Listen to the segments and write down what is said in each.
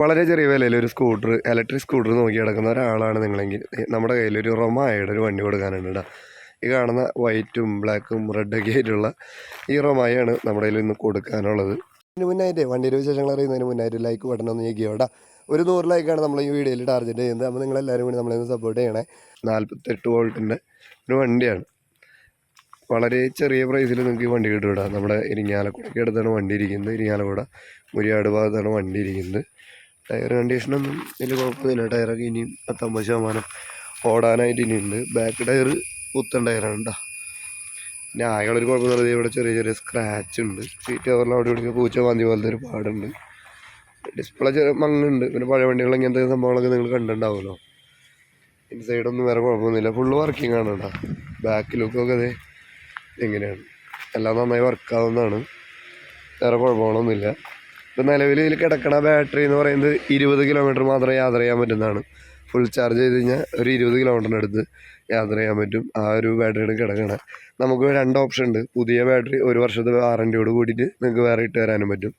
വളരെ ചെറിയ വിലയിൽ ഒരു സ്കൂട്ടർ ഇലക്ട്രിക് സ്കൂട്ടർ നോക്കി കിടക്കുന്ന ഒരാളാണ് നിങ്ങളെങ്കിൽ. നമ്മുടെ കയ്യിൽ ഒരു റൊമായയുടെ ഒരു വണ്ടി കൊടുക്കാനുണ്ട് കേട്ടോ ഈ കാണുന്ന വൈറ്റും ബ്ലാക്കും റെഡൊക്കെ ആയിട്ടുള്ള ഈ റൊമായാണ് നമ്മുടെ കയ്യിൽ ഇന്ന് കൊടുക്കാനുള്ളത്. ഇതിന് മുന്നായിട്ട് വണ്ടിയുടെ വിശേഷങ്ങൾ അറിയുന്നതിന് മുന്നായിട്ട് ലൈക്ക് ബട്ടൺ ഒന്ന് ഞെക്കിയോ കേട്ടോ ഒരു നൂറ് ലൈക്കാണ് നമ്മൾ ഈ വീഡിയോയിൽ ടാർജറ്റ് ചെയ്യുന്നത്. അപ്പോൾ നിങ്ങളെല്ലാവരും കൂടി നമ്മളെ സപ്പോർട്ട് ചെയ്യണേ. നാൽപ്പത്തെട്ട് വോൾട്ടിന്റെ ഒരു വണ്ടിയാണ്. വളരെ ചെറിയ പ്രൈസിൽ നിങ്ങൾക്ക് ഈ വണ്ടി കിട്ടും കേട്ടോ നമ്മുടെ ഇരിങ്ങാലക്കുടയ്ക്ക് അടുത്താണ് വണ്ടി ഇരിക്കുന്നത്. ഇരിങ്ങാലക്കുട മുരിയാട് ഭാഗത്താണ് വണ്ടി ഇരിക്കുന്നത്. ടയർ കണ്ടീഷനൊന്നും വലിയ കുഴപ്പമില്ല. ടയറൊക്കെ ഇനിയും പത്തൊമ്പത് ശതമാനം ഓടാനായിട്ട് ഇനിയുണ്ട്. ബാക്ക് ടയർ പുത്തൻ ടയറാണ് കേട്ടോ പിന്നെ ആകെയുള്ളൊരു കുഴപ്പമെന്ന് പറയുന്നത് ഇവിടെ ചെറിയ ചെറിയ സ്ക്രാച്ച് ഉണ്ട്. സീറ്റ് കവറിൽ അവിടെ ഇവിടെ പൂച്ച വാന്തി പോലത്തെ ഒരു പാടുണ്ട്. ഡിസ്പ്ലേ ചെറിയ മങ്ങുണ്ട് പിന്നെ പഴയ വണ്ടികൾ ഇങ്ങനത്തെ സംഭവങ്ങളൊക്കെ നിങ്ങൾ കണ്ടിട്ടുണ്ടാവുമല്ലോ. ഇൻസൈഡൊന്നും വേറെ കുഴപ്പമൊന്നുമില്ല. ഫുള്ള് വർക്കിംഗ് ആണ് കേട്ടോ ബാക്ക് ലുക്കൊക്കെ അതെ എങ്ങനെയാണ് എല്ലാം നന്നായി വർക്കാവുന്നതാണ് വേറെ കുഴപ്പങ്ങളൊന്നുമില്ല. ഇപ്പം നിലവിൽ ഇതിൽ കിടക്കണ ബാറ്ററി എന്ന് പറയുന്നത് ഇരുപത് കിലോമീറ്റർ മാത്രമേ യാത്ര ചെയ്യാൻ പറ്റുന്നതാണ്. ഫുൾ ചാർജ് ചെയ്ത് കഴിഞ്ഞാൽ ഒരു ഇരുപത് കിലോമീറ്ററിനടുത്ത് യാത്ര ചെയ്യാൻ പറ്റും. ആ ഒരു ബാറ്ററിയാണ് കിടക്കണ. നമുക്ക് രണ്ട് ഓപ്ഷൻ ഉണ്ട്. പുതിയ ബാറ്ററി ഒരു വർഷത്തെ വാറന്റിയോട് കൂടിയിട്ട് നിങ്ങൾക്ക് വേറെ ഇട്ട് തരാനും പറ്റും.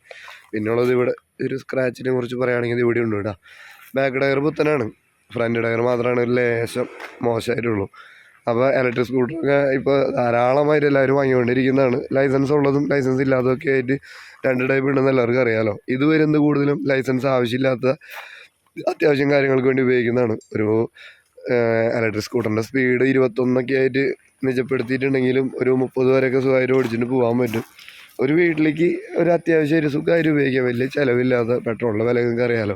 പിന്നുള്ളത് ഇവിടെ ഒരു സ്ക്രാച്ചിനെ കുറിച്ച് പറയുകയാണെങ്കിൽ ഇവിടെ ഉണ്ട് കേട്ടോ. ബാക്ക് ടയർ പുത്തനാണ്. ഫ്രണ്ട് ടയർ മാത്രമാണ് ഒരു ലേശം മോശമായിട്ടുള്ളൂ. അപ്പോൾ ഇലക്ട്രിക് സ്കൂട്ടറൊക്കെ ഇപ്പോൾ ധാരാളമായിട്ട് എല്ലാവരും വാങ്ങിക്കൊണ്ടിരിക്കുന്നതാണ്. ലൈസൻസ് ഉള്ളതും ലൈസൻസ് ഇല്ലാത്തതൊക്കെ ആയിട്ട് രണ്ട് ടൈപ്പ് ഉണ്ടെന്ന് എല്ലാവർക്കും അറിയാമല്ലോ ഇത് വരുന്നത് കൂടുതലും ലൈസൻസ് ആവശ്യമില്ലാത്ത അത്യാവശ്യം കാര്യങ്ങൾക്ക് വേണ്ടി ഉപയോഗിക്കുന്നതാണ്. ഒരു ഇലക്ട്രിക് സ്കൂട്ടറിന്റെ സ്പീഡ് ഇരുപത്തൊന്നൊക്കെ ആയിട്ട് നിജപ്പെടുത്തിയിട്ടുണ്ടെങ്കിലും ഒരു മുപ്പത് വരെയൊക്കെ സുഖമായിട്ട് ഓടിച്ചിട്ട് പോകാൻ പറ്റും. ഒരു വീട്ടിലേക്ക് ഒരു അത്യാവശ്യം ഒരു സുഖമായിട്ട് ഉപയോഗിക്കാം വലിയ ചിലവില്ലാതെ പെട്രോളിന്റെ വില നിങ്ങൾക്ക് അറിയാമല്ലോ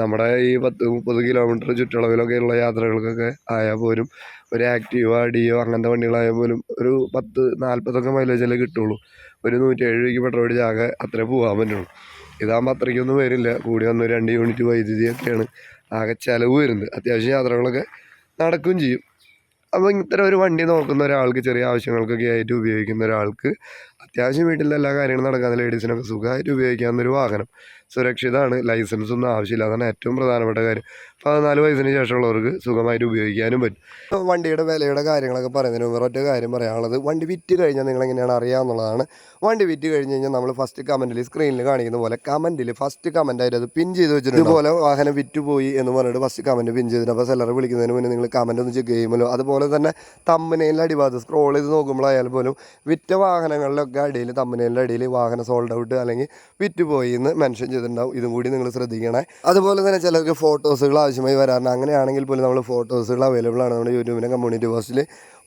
നമ്മുടെ ഈ പത്ത് മുപ്പത് കിലോമീറ്റർ ചുറ്റളവിലൊക്കെ ഉള്ള യാത്രകൾക്കൊക്കെ ആയാൽ പോലും ഒരു ആക്റ്റീവ ഡിയോ അങ്ങനത്തെ വണ്ടികളായാൽ പോലും ഒരു പത്ത് നാൽപ്പതൊക്കെ മൈലേജല്ലേ കിട്ടുള്ളൂ. ഒരു നൂറ്റി ഏഴ് രൂപയ്ക്ക് പെട്രോൾ അടിച്ച് ആകെ അത്രേ പോകാൻ പറ്റുള്ളൂ. ഇതാകുമ്പോൾ അത്രയ്ക്കൊന്നും വരില്ല. കൂടി വന്ന് രണ്ട് യൂണിറ്റ് വൈദ്യുതിയൊക്കെയാണ് ആകെ ചിലവ് വരുന്നത്. അത്യാവശ്യം യാത്രകളൊക്കെ നടക്കുകയും ചെയ്യും. അപ്പോൾ ഇത്തരം ഒരു വണ്ടി നോക്കുന്ന ഒരാൾക്ക് ചെറിയ ആവശ്യങ്ങൾക്കൊക്കെ ആയിട്ട് ഉപയോഗിക്കുന്ന ഒരാൾക്ക് അത്യാവശ്യം വീട്ടിലെ എല്ലാ കാര്യങ്ങളും നടക്കാൻ ലേഡീസിനൊക്കെ സുഖമായിട്ട് ഉപയോഗിക്കാവുന്ന ഒരു വാഹനം. സുരക്ഷിതമാണ് ലൈസൻസ് ഒന്നും ആവശ്യമില്ല അതാണ് ഏറ്റവും പ്രധാനപ്പെട്ട കാര്യം. പതിനാല് വയസ്സിന് ശേഷമുള്ളവർക്ക് സുഖമായിട്ട് ഉപയോഗിക്കാനും പറ്റും. വണ്ടിയുടെ വിലയുടെ കാര്യങ്ങളൊക്കെ പറയുന്നതിന് മുമ്പ് ഒറ്റ കാര്യം പറയാനുള്ളത്. വണ്ടി വിറ്റ് കഴിഞ്ഞാൽ നിങ്ങൾ എങ്ങനെയാണ് അറിയാമെന്നുള്ളതാണ് വണ്ടി വിറ്റ് കഴിഞ്ഞ് കഴിഞ്ഞാൽ നമ്മൾ ഫസ്റ്റ് കമന്റിൽ സ്ക്രീനിൽ കാണിക്കുന്ന പോലെ കമന്റിൽ ഫസ്റ്റ് കമന്റ് ആയിട്ട് അത് പിൻ ചെയ്ത് വെച്ചിട്ടുണ്ട്. ഇതുപോലെ വാഹനം വിറ്റ് പോയി എന്ന് പറഞ്ഞിട്ട് ഫസ്റ്റ് കമന്റ് പിൻ ചെയ്തിട്ട് അപ്പോൾ സെല്ലർ വിളിക്കുന്നതിന് മുന്നേ നിങ്ങൾ കമന്റ് ഒന്ന് ചെക്ക് ചെയ്യുമല്ലോ. അതുപോലെ തന്നെ തമ്മനയിലെ അടിഭാഗത്ത് സ്ക്രോൾ ചെയ്ത് നോക്കുമ്പോഴായാലും പോലും വിറ്റ വാഹനങ്ങളിലൊക്കെ അടിയിൽ തമ്മനയിലെ അടിയിൽ വാഹനം സോൾഡ് ഔട്ട് അല്ലെങ്കിൽ വിറ്റ് പോയി എന്ന് മെൻഷൻ ചെയ്തിട്ടുണ്ടാവും. ഇതും കൂടി നിങ്ങൾ ശ്രദ്ധിക്കണേ. അതുപോലെ തന്നെ ചിലർക്ക് ഫോട്ടോസുകൾ ആവശ്യമായി വരാറുണ്ട്. അങ്ങനെയാണെങ്കിൽ പോലും നമ്മൾ ഫോട്ടോസുകൾ അവൈലബിൾ ആണ് നമ്മുടെ യൂട്യൂബിന്റെ കമ്മ്യൂണിറ്റി പോസ്റ്റിൽ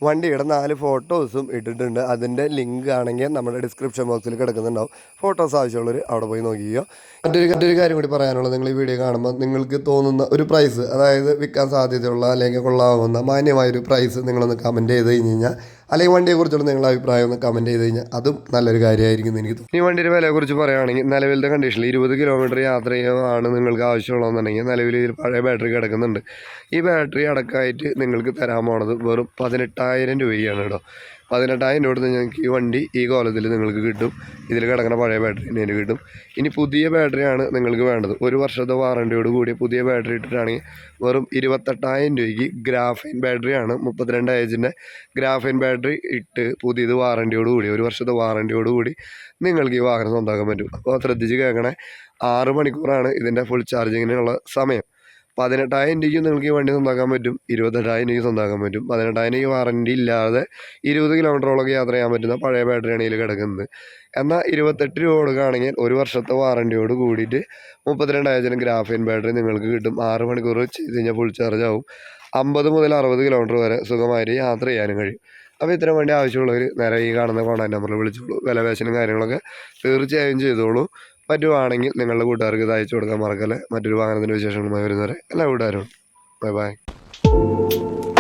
വണ്ടിയുടെ നാല് ഫോട്ടോസും ഇട്ടിട്ടുണ്ട്. അതിന്റെ ലിങ്ക് ആണെങ്കിൽ നമ്മുടെ ഡിസ്ക്രിപ്ഷൻ ബോക്സിൽ കിടക്കുന്നുണ്ടാവും. ഫോട്ടോസ് ആവശ്യമുള്ളവർ അവിടെ പോയി നോക്കിയോ മറ്റൊരു മറ്റൊരു കാര്യം കൂടി പറയാനുള്ളത് നിങ്ങൾ ഈ വീഡിയോ കാണുമ്പോൾ നിങ്ങൾക്ക് തോന്നുന്ന ഒരു പ്രൈസ് അതായത് വിൽക്കാൻ സാധ്യതയുള്ള അല്ലെങ്കിൽ കൊള്ളാവുന്ന മാന്യമായൊരു പ്രൈസ് നിങ്ങളൊന്ന് കമന്റ് ചെയ്ത് കഴിഞ്ഞ് കഴിഞ്ഞാൽ അല്ലെങ്കിൽ വണ്ടിയെക്കുറിച്ചുള്ള നിങ്ങളുടെ അഭിപ്രായം ഒന്ന് കമന്റ് ചെയ്ത് കഴിഞ്ഞാൽ അതും നല്ലൊരു കാര്യമായിരിക്കും എനിക്ക് തോന്നുന്നു. ഈ വണ്ടിയുടെ വിലയെക്കുറിച്ച് പറയുകയാണെങ്കിൽ നിലവിലത്തെ കണ്ടീഷനിൽ ഇരുപത് കിലോമീറ്റർ യാത്ര ചെയ്യാനാണ് നിങ്ങൾക്ക് ആവശ്യമുള്ളതെന്നുണ്ടെങ്കിൽ നിലവിൽ പഴയ ബാറ്ററി കിടക്കുന്നുണ്ട്. ഈ ബാറ്ററി അടക്കമായിട്ട് നിങ്ങൾക്ക് തരാൻ പോണത് വെറും പതിനെട്ടായിരം രൂപയാണ് കേട്ടോ. പതിനെട്ടായിരം രൂപ ഞങ്ങൾക്ക് ഈ വണ്ടി ഈ കോലത്തിൽ നിങ്ങൾക്ക് കിട്ടും. ഇതിൽ കിടക്കുന്ന പഴയ ബാറ്ററി തന്നെ കിട്ടും. ഇനി പുതിയ ബാറ്ററിയാണ് നിങ്ങൾക്ക് വേണ്ടത്. ഒരു വർഷത്തെ വാറണ്ടിയോട് കൂടി പുതിയ ബാറ്ററി ഇട്ടിട്ടാണെങ്കിൽ വെറും ഇരുപത്തെട്ടായിരം രൂപയ്ക്ക് ഗ്രാഫൈൻ ബാറ്ററിയാണ് മുപ്പത്തിരണ്ട് ഏജിന്റെ ഗ്രാഫൈൻ ബാറ്ററി ഇട്ട് പുതിയത് വാറണ്ടിയോട് കൂടി ഒരു വർഷത്തെ വാറണ്ടിയോട് കൂടി നിങ്ങൾക്ക് ഈ വാഹനം സ്വന്തമാക്കാൻ പറ്റും. അപ്പോൾ ശ്രദ്ധിച്ച് കേൾക്കണേ. ആറ് മണിക്കൂറാണ് ഇതിന്റെ ഫുൾ ചാർജിങ്ങിനുള്ള സമയം. പതിനെട്ടായിരം രൂപയ്ക്ക് നിങ്ങൾക്ക് ഈ വണ്ടി സ്വന്തമാക്കാൻ പറ്റും. ഇരുപത്തെട്ടായിരം രൂപയ്ക്ക് സ്വന്തമാക്കാൻ പറ്റും. പതിനെട്ടായിരം രൂപ വാറണ്ടി ഇല്ലാതെ ഇരുപത് കിലോമീറ്ററോളൊക്കെ യാത്ര ചെയ്യാൻ പറ്റുന്ന പഴയ ബാറ്ററിയാണ് ഇതിൽ കിടക്കുന്നത്. എന്നാൽ ഇരുപത്തെട്ട് രൂപ കൊടുക്കുകയാണെങ്കിൽ ഒരു വർഷത്തെ വാറണ്ടിയോട് കൂടിയിട്ട് മുപ്പത്തിരണ്ടായിരത്തിന് ഗ്രാഫൈൻ ബാറ്ററി നിങ്ങൾക്ക് കിട്ടും. ആറ് മണിക്കൂർ ചെയ്ത് കഴിഞ്ഞാൽ ഫുൾ ചാർജ് ആവും. അമ്പത് മുതൽ അറുപത് കിലോമീറ്റർ വരെ സുഖമായിട്ട് യാത്ര ചെയ്യാനും കഴിയും. അപ്പോൾ ഇത്തരം വണ്ടി ആവശ്യമുള്ളവർ നേരെ ഈ കാണുന്ന കോൺടാക്ട് നമ്പറിൽ വിളിച്ചോളൂ. വിലവേശനും കാര്യങ്ങളൊക്കെ തീർച്ചയായും ചെയ്തോളൂ. പറ്റുവാണെങ്കിൽ നിങ്ങളുടെ കൂട്ടുകാർക്ക് ഇത് അയച്ചു കൊടുക്കാൻ മറക്കല്ലേ. മറ്റൊരു വാഹനത്തിന്റെ വിശേഷങ്ങളുമായി വരുന്നവരെ എല്ലാ കൂട്ടുകാരും. Bye bye.